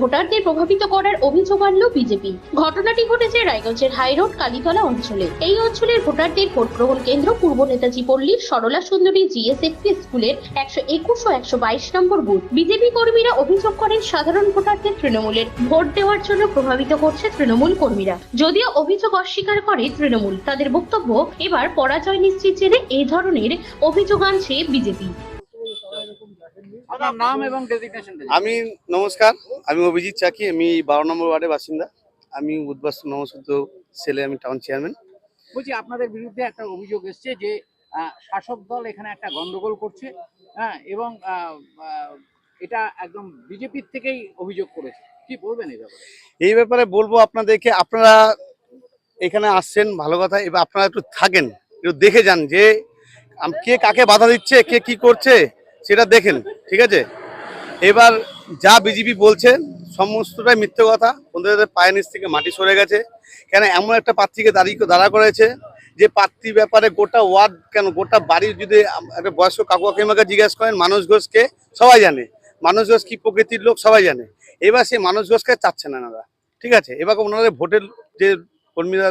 ভোটারদের প্রভাবিত করার অভিযোগ আনল বিজেপি। ঘটনাটি ঘটেছে রায়গঞ্জের হাইরোড, কালীতলা অঞ্চলে। এই অঞ্চলের ভোটারদের ভোট গ্রহণ কেন্দ্র পূর্ব নেতাজি পল্লীর সরলা সুন্দরী জিএসএফপি স্কুলের একশো একুশ ও একশো বাইশ নম্বর বুথ। বিজেপি কর্মীরা অভিযোগ করেন, সাধারণ ভোটারদের তৃণমূলের ভোট দেওয়ার জন্য প্রভাবিত করছে তৃণমূল কর্মীরা। যদিও অভিযোগ অস্বীকার করে তৃণমূল, তাদের বক্তব্য এবার পরাজয় নিশ্চিত জেনে এই ধরনের অভিযোগ আনছে বিজেপি। আপনার নাম এবং আমি নমস্কার আমি অভিজিৎ চাকি আমি বারো নম্বর ওয়ার্ডের বাসিন্দা। আমি উদ্বাস্তু নমস্কৃত সেলে আমি টাউন চেয়ারম্যান বলছি আপনাদের বিরুদ্ধে একটা অভিযোগ এসছে যে শাসক দল এখানে একটা গন্ডগোল করছে হ্যাঁ এবং এটা একদম বিজেপির থেকেই অভিযোগ করেছে। কি বলবেন এই ব্যাপারে? এই ব্যাপারে বলব আপনাদেরকে আপনারা এখানে আসছেন ভালো কথা এবার আপনারা একটু থাকেন একটু দেখে যান যে কে কাকে বাধা দিচ্ছে কে কি করছে সেটা দেখেন। ঠিক আছে? এবার যা বিজেপি বলছে সমস্তটাই মিথ্যে কথা। ওদের পায়ের নিচ থেকে মাটি সরে গেছে। কেন এমন একটা প্রার্থীকে দাঁড়িয়ে দাঁড়া করেছে যে প্রার্থী ব্যাপারে গোটা ওয়ার্ড, কেন গোটা বাড়ির যদি একটা বয়স্ক কাকু কাকিমাকে জিজ্ঞেস করেন, মানুষ ঘোষকে সবাই জানে। মানুষ ঘোষ কি প্রকৃতির লোক, সবাই জানে। এবার সেই মানুষ ঘোষকে চাচ্ছে না ওনারা। ঠিক আছে? এবার ওনাদের ভোটের যে কর্মীরা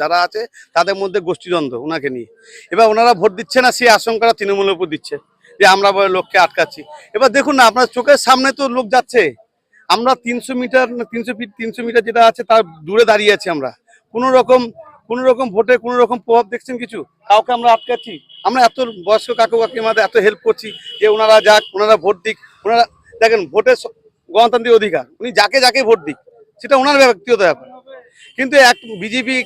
যারা আছে, তাদের মধ্যে গোষ্ঠীদ্বন্দ্ব ওনাকে নিয়ে। এবার ওনারা ভোট দিচ্ছে না, সেই আশঙ্কাটা তৃণমূলের উপর দিচ্ছে। যে আমরা লোককে আটকাচ্ছি। এবার দেখুন না, আপনার চোখের সামনে তো লোক যাচ্ছে। আমরা তিনশো মিটার, তিনশো ফিট, তিনশো মিটার যেটা আছে তার দূরে দাঁড়িয়ে আছি আমরা। কোনো রকম কোনো রকম ভোটে, কোনো রকম প্রভাব দেখছেন কিছু? কাউকে আমরা আটকাচ্ছি? আমরা এত বয়স্ক কাকু কাকিমাদের এত হেল্প করছি যে ওনারা যাক, ওনারা ভোট দিক, ওনারা দেখেন ভোটের গণতান্ত্রিক অধিকার, উনি যাকে যাকে ভোট দিক, সেটা ওনার ব্যক্তিগত ব্যাপার। কিন্তু এক বিজেপি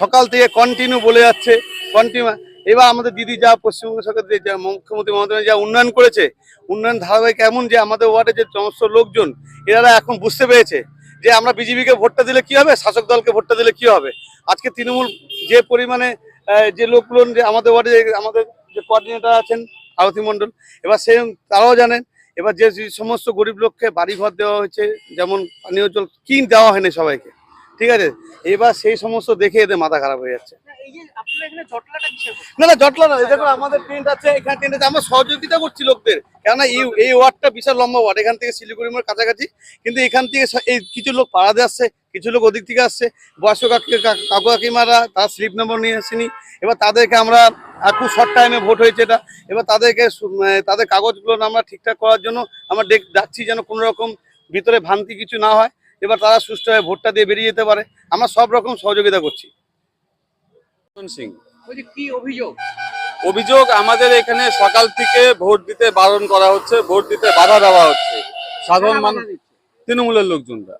সকাল থেকে কন্টিনিউ বলে যাচ্ছে কন্টিনিউ এবার আমাদের দিদি যা পশ্চিমবঙ্গ সরকার যে- মুখ্যমন্ত্রী মমতা যা উন্নয়ন করেছে, উন্নয়ন ধারাবাহিক এমন যে আমাদের ওয়ার্ডে যে সমস্ত লোকজন, এনারা এখন বুঝতে পেরেছে যে আমরা বিজেপিকে ভোটটা দিলে কি হবে, শাসক দলকে ভোটটা দিলে কি হবে। আজকে তৃণমূল যে পরিমাণে যে লোকগুলো যে আমাদের ওয়ার্ডে আমাদের যে কোঅর্ডিনেটর আছেন, আরতি মণ্ডল, এবার সে তারাও জানেন, এবার যে সমস্ত গরিব লোককে বাড়ি ঘর দেওয়া হয়েছে, যেমন পানীয় জল, কি দেওয়া হয়নি সবাইকে? ঠিক আছে? এবার সেই সমস্ত দেখে এদের মাথা খারাপ হয়ে যাচ্ছে। না না জটলা না দেখো আমাদের টেন্ট আছে এখানে টেন্ট আছে আমরা সহযোগিতা করছি লোকদের। কেননা এই এই ওয়ার্ডটা বিশাল লম্বা ওয়ার্ড এখান থেকে শিলিগুড়ি মোড় কাছাকাছি। কিন্তু এখান থেকে এই কিছু লোক পাড়াতে আসছে কিছু লোক ওদিক থেকে আসছে। বয়স্ক কাকু কাকু কাকিমারা তার স্লিপ নম্বর নিয়ে আসেনি। এবার তাদেরকে আমরা খুব শর্ট টাইমে ভোট হয়েছে এটা। এবার তাদেরকে তাদের কাগজগুলো আমরা ঠিকঠাক করার জন্য আমরা যাচ্ছি যেন কোনো রকম ভিতরে ভ্রান্তি কিছু না হয়। এবার তারা সুষ্ঠুভাবে ভোটটা দিয়ে বেরিয়ে যেতে পারে। আমরা সব রকম সহযোগিতা করছি। সিং। কি অভিযোগ? অভিযোগ আমাদের এখানে সকাল থেকে ভোট দিতে বারণ করা হচ্ছে ভোট দিতে বাধা দেওয়া হচ্ছে। সাধারণ মানুষ তৃণমূলের লোকজনরা।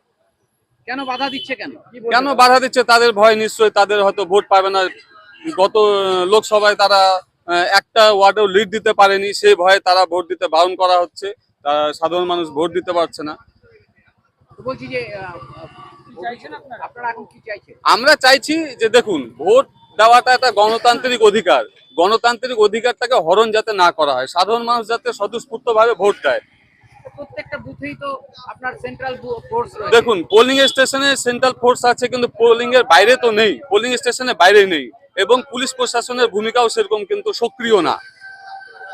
কেন বাধা দিচ্ছে কেন? কেন বাধা দিচ্ছে তাদের ভয় নিশ্চয়ই তাদের হয়তো ভোট পাবে না। গত লোকসভায় তারা আহ, একটা ওয়ার্ডেও লিড দিতে পারেনি সেই ভয়ে তারা ভোট দিতে বারণ করা হচ্ছে। সাধারণ মানুষ ভোট দিতে পারছে না। বলছি যে আহ, আপনারা? এখন কি চাইছেন? আমরা চাইছি যে দেখুন ভোট দেওয়াটা একটা গণতান্ত্রিক অধিকার। গণতান্ত্রিক অধিকারটাকে হরণ যাতে না করা হয় সাধারণ মানুষ যাতে স্বতঃস্ফূর্ত ভাবে ভোট দেয়। প্রত্যেকটা বুথেই তো আপনার সেন্ট্রাল ফোর্স দেখুন পোলিং স্টেশনে সেন্ট্রাল ফোর্স আছে কিন্তু পোলিং এর বাইরে তো নেই। পোলিং স্টেশনের বাইরে নেই। এবং পুলিশ প্রশাসনের ভূমিকাও সেরকম কিন্তু সক্রিয় না।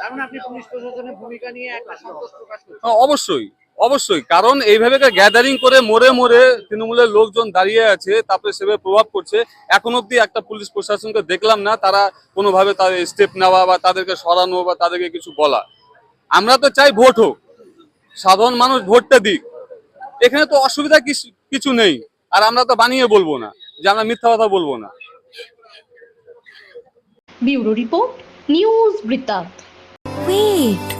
মানে আপনি পুলিশ প্রশাসনের ভূমিকা নিয়ে একটা সন্তোষ প্রকাশ করছেন? আহ, অবশ্যই। অবশ্যই কারণ এইভাবে গ্যাদারিং করে মোড়ে মোড়ে তৃণমূলের লোকজন দাঁড়িয়ে আছে তারপরে সেভাবে প্রভাব করছে এখন অব্দি একটা পুলিশ প্রশাসনকে দেখলাম না তারা কোনোভাবে তাদের স্টেপ নেওয়া বা তাদেরকে সরানো বা তাদেরকে কিছু বলা। আমরা তো চাই ভোট হোক সাধারণ মানুষ ভোটটা দিক। এখানে তো অসুবিধা কিছু- কিছু নেই আর আমরা তো বানিয়ে বলব না যে আমরা মিথ্যা কথা বলব না। ব্যুরো রিপোর্ট নিউজ বৃত্তান্ত। Wait.